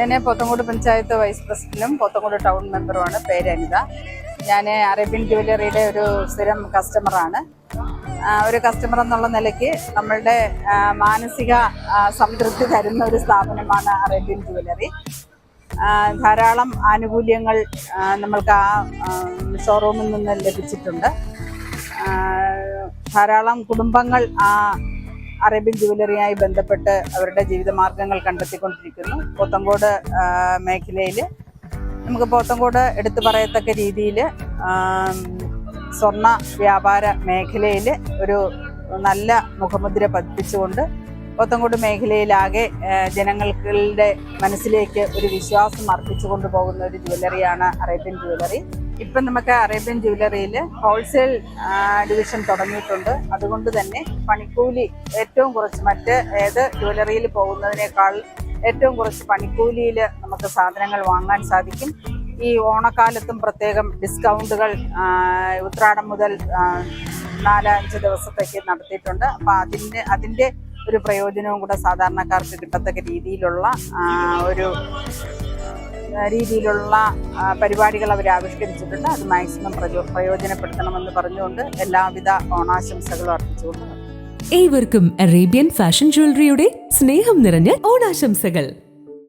ഞാൻ പോത്തങ്കോട് പഞ്ചായത്ത് വൈസ് പ്രസിഡന്റും പോത്തങ്കോട് ടൗൺ മെമ്പറുമാണ്. പേര് അനിത. ഞാൻ അറേബ്യൻ ജ്വല്ലറിയുടെ ഒരു സ്ഥിരം കസ്റ്റമറാണ്. ഒരു കസ്റ്റമർ എന്നുള്ള നിലയ്ക്ക് നമ്മളുടെ മാനസിക സംതൃപ്തി തരുന്ന ഒരു സ്ഥാപനമാണ് അറേബ്യൻ ജ്വല്ലറി ധാരാളം ആനുകൂല്യങ്ങൾ നമ്മൾക്ക് ആ ഷോറൂമിൽ നിന്ന് ലഭിച്ചിട്ടുണ്ട്. ധാരാളം കുടുംബങ്ങൾ ആ അറേബ്യൻ ജുവലറിയായി ബന്ധപ്പെട്ട് അവരുടെ ജീവിതമാർഗങ്ങൾ കണ്ടെത്തിക്കൊണ്ടിരിക്കുന്നു. പോത്തങ്കോട് മേഖലയിൽ നമുക്ക് പോത്തങ്കോട് എടുത്തു പറയത്തക്ക രീതിയിൽ സ്വർണ വ്യാപാര മേഖലയിൽ ഒരു നല്ല മുഖമുദ്ര പതിപ്പിച്ചുകൊണ്ട് പോത്തങ്കോട് മേഖലയിലാകെ ജനങ്ങളുടെ മനസ്സിലേക്ക് ഒരു വിശ്വാസം അർപ്പിച്ചുകൊണ്ട് പോകുന്ന ഒരു ജ്വല്ലറിയാണ് അറേബ്യൻ ജ്വല്ലറി ഇപ്പം നമുക്ക് അറേബ്യൻ ജ്വല്ലറിയിൽ ഹോൾസെയിൽ ഡിവിഷൻ തുടങ്ങിയിട്ടുണ്ട്. അതുകൊണ്ട് തന്നെ പണിക്കൂലി ഏറ്റവും കുറച്ച് മറ്റ് ഏത് ജ്വല്ലറിയിൽ പോകുന്നതിനേക്കാൾ ഏറ്റവും കുറച്ച് പണിക്കൂലിയിൽ നമുക്ക് സാധനങ്ങൾ വാങ്ങാൻ സാധിക്കും. ഈ ഓണക്കാലത്തും പ്രത്യേകം ഡിസ്കൗണ്ടുകൾ ഉത്രാടം മുതൽ നാലഞ്ച് ദിവസത്തേക്ക് നടത്തിയിട്ടുണ്ട്. അപ്പം അതിന്റെ അതിന്റെ ഒരു പ്രയോജനവും കൂടെ സാധാരണക്കാർക്ക് കിട്ടത്തക്ക രീതിയിലുള്ള ഒരു രീതിയിലുള്ള പരിപാടികൾ അവർ ആവിഷ്കരിച്ചിട്ടുണ്ട് അത് മാക്സിമം പ്രയോ പ്രയോജനപ്പെടുത്തണമെന്ന് പറഞ്ഞുകൊണ്ട് എല്ലാവിധ ഓണാശംസകളും അർപ്പിച്ചുകൊണ്ട്. ഏവർക്കും അറേബ്യൻ ഫാഷൻ ജ്വല്ലറിയുടെ സ്നേഹം നിറഞ്ഞ ഓണാശംസകൾ